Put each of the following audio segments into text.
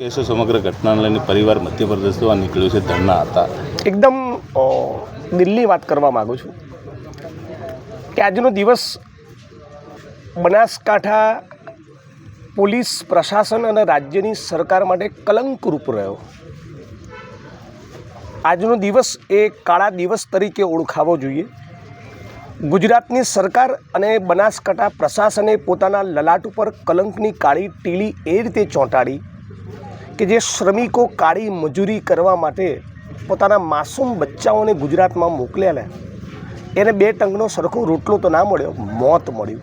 કેસો સમગ્ર ઘટનાને લઈને પરિવાર મધ્યપ્રદેશ જોવા નીકળ્યું છે ધરના હતા. એકદમ દિલ્હી વાત કરવા માગું છું કે આજનો દિવસ બનાસકાંઠા પોલીસ, પ્રશાસન અને રાજ્યની સરકાર માટે કલંકરૂપ રહ્યો. આજનો દિવસ એ કાળા દિવસ તરીકે ઓળખાવો જોઈએ. ગુજરાતની સરકાર અને બનાસકાંઠા પ્રશાસને પોતાના લલાટ ઉપર કલંકની કાળી ટીલી એ રીતે ચોંટાડી કે જે શ્રમિકો કાળી મજૂરી કરવા માટે પોતાના માસૂમ બચ્ચાઓને ગુજરાતમાં મોકલેલા. એને બે ટંકનો સરખો રોટલો તો ના મળ્યો, મોત મળ્યું.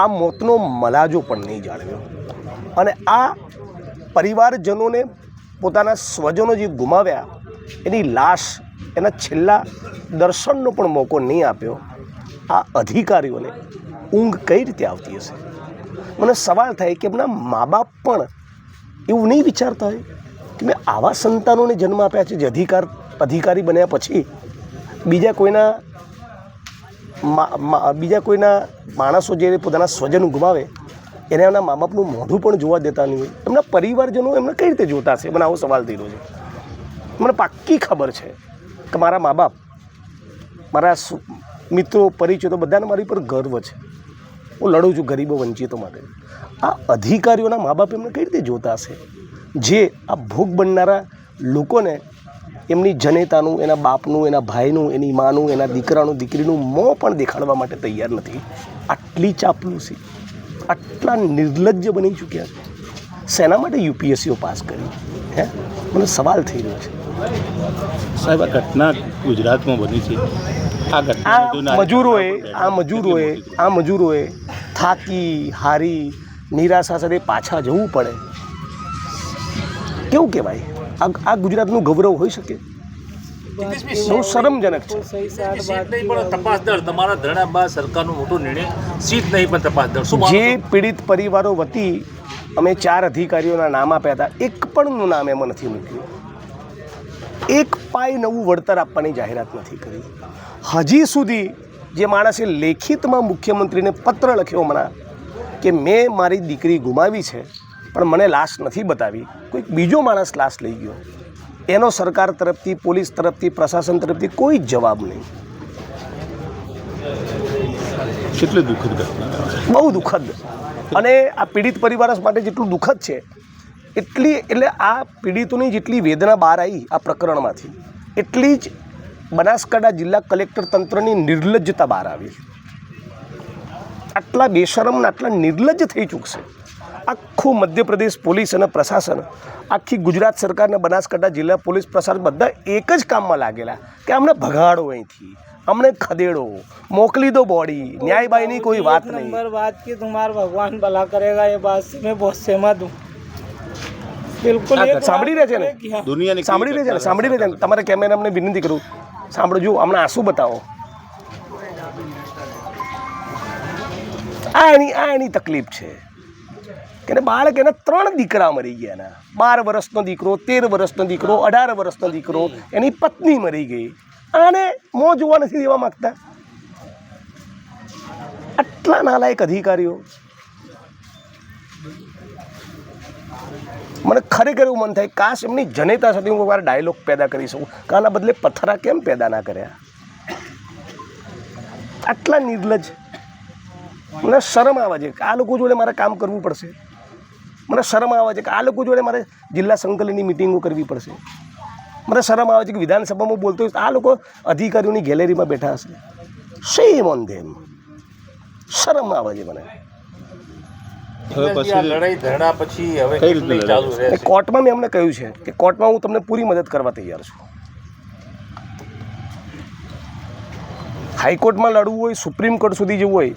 આ મોતનો મલાજો પણ નહીં જાળવ્યો અને આ પરિવારજનોને પોતાના સ્વજનો જે ગુમાવ્યા, એની લાશ એના છેલ્લા દર્શનનો પણ મોકો નહીં આપ્યો. આ અધિકારીઓને ઊંઘ કઈ રીતે આવતી હશે? મને સવાલ થાય કે એમના મા બાપ પણ એવું નહીં વિચારતા હોય કે મેં આવા સંતાનોને જન્મ આપ્યા છે જે અધિકાર, અધિકારી બન્યા પછી બીજા કોઈના બીજા કોઈના માણસો જે પોતાના સ્વજન ગુમાવે, એને એમના મા બાપનું મોઢું પણ જોવા દેતા નહીં હોય. એમના પરિવારજનો એમને કઈ રીતે જોતા હશે? મને આવો સવાલ રહ્યો છે. મને પાક્કી ખબર છે કે મારા મા બાપ મારા મિત્રો, પરિચિતો બધાને મારી પર ગર્વ છે. હું લડું છું ગરીબો વંચિતો માટે. આ અધિકારીઓના મા બાપ એમને કઈ રીતે જોતા હશે? જે આ ભોગ બનનારા લોકોને એમની જનેતાનું એના બાપનું એના ભાઈનું એની માનું એના દીકરાનું દીકરીનું મોં પણ દેખાડવા માટે તૈયાર નથી. આટલી ચાપલુસી આટલા નિર્લજ્જ બની ચૂક્યા છે. શેના માટે યુપીએસસીઓ પાસ કરી? હે? મને સવાલ થઈ રહ્યો છે. સાહેબ આ ઘટના ગુજરાતમાં બની છે. આ ઘટના મજૂરોએ આ મજૂરોએ આ મજૂરોએ થાકી હારી નિરાશા સાથે પાછા જવું પડે. કેવું કહેવાય? આ આ ગુજરાતનું ગૌરવ હોઈ શકે? બહુ શરમજનક છે. તમારા ધરણા બાદ સરકારનો મોટો નિર્ણય સીટ નહીં પણ તપાસદળ. શું જે પીડિત પરિવારો વતી અમે ચાર અધિકારીઓના નામ આપ્યા હતા એક પણનું નામ એમાં નથી મૂક્યું. એક પાય નવું વળતર આપવાની જાહેરાત નથી કરી. હજી સુધી જે માણસે લેખિતમાં મુખ્યમંત્રીને પત્ર લખ્યો હમણાં કે મેં મારી દીકરી ગુમાવી છે પણ મને લાશ નથી બતાવી. કોઈક બીજો માણસ લાશ લઈ ગયો. એનો સરકાર તરફથી પોલીસ તરફથી પ્રશાસન તરફથી કોઈ જ જવાબ નહીં. કેટલી દુઃખદ બહુ દુઃખદ. અને આ પીડિત પરિવાર માટે જેટલું દુઃખદ છે એટલી એટલે આ પીડિતોની જેટલી વેદના બહાર આવી આ પ્રકરણમાંથી એટલી જ બનાસકાંઠા જિલ્લા કલેક્ટર તંત્રની નિર્લજ્જતા બહાર આવી. આટલા બેશરમ ને આટલા નિર્લજ્જ થઈ ચૂકશે આખું મધ્યપ્રદેશ પોલીસ અને પ્રશાસન આખી ગુજરાત સરકાર અને બનાસકાંઠા જિલ્લા પોલીસ પ્રશાસન બધા એક જ કામમાં લાગેલા કે અમને ભગાડો અહીંથી અમને ખદેડો મોકલી દો બોડી ન્યાયબાઈની કોઈ વાત एक નહીં नंबर बात की तुम्हारा भगवान भला करेगा ये बात से मैं बहुत सहमत हूँ बिल्कुल एक बात સાંભળી રહ્યા છે ને किया। દુનિયાની કઈ સાંભળી રહ્યા છે ને સાંભળી રહ્યા છે ને તમારા કેમેરામને વિનંતી કરું સાંભળજો હમણાં આંસુ બતાવો આ એની આ એની તકલીફ છે. કે બાળક એના ત્રણ દીકરા મરી ગયા એના. બાર વર્ષનો દીકરો, તેર વર્ષનો દીકરો, અઢાર વર્ષનો દીકરો, એની પત્ની મરી ગઈ. આને મોં જોવા નથી દેવા માગતા. આટલા નાલાયક અધિકારીઓ. મને ખરેખર એવું મન થાય, કાશ એમની જનેતા સાથે હું વાર ડાયલોગ પેદા કરી શકું. કાના બદલે પથરા કેમ પેદા ના કર્યા? આટલા નિર્લજ મને શરમ આવે છે કે આ લોકો જોડે મારે કામ કરવું પડશે. મને શરમ આવે છે કે આ લોકો જોડે મારે જિલ્લા સંકલનની મિટિંગો કરવી પડશે. મને શરમ આવે છે કે વિધાનસભામાં બોલતો હોય તો આ લોકો અધિકારીઓની ગેલેરીમાં બેઠા હશે. સેમ ઓન ધેમ શરમ આવે છે મને. પછી લડાઈ પછી હવે કઈ રીતે કેટલી ચાલુ લડાઈ? કોર્ટમાં મેં એમને કહ્યું છે કે કોર્ટમાં હું તમને પૂરી મદદ કરવા તૈયાર છું. હાઈકોર્ટમાં લડવું હોય સુપ્રીમ કોર્ટ સુધી જવું હોય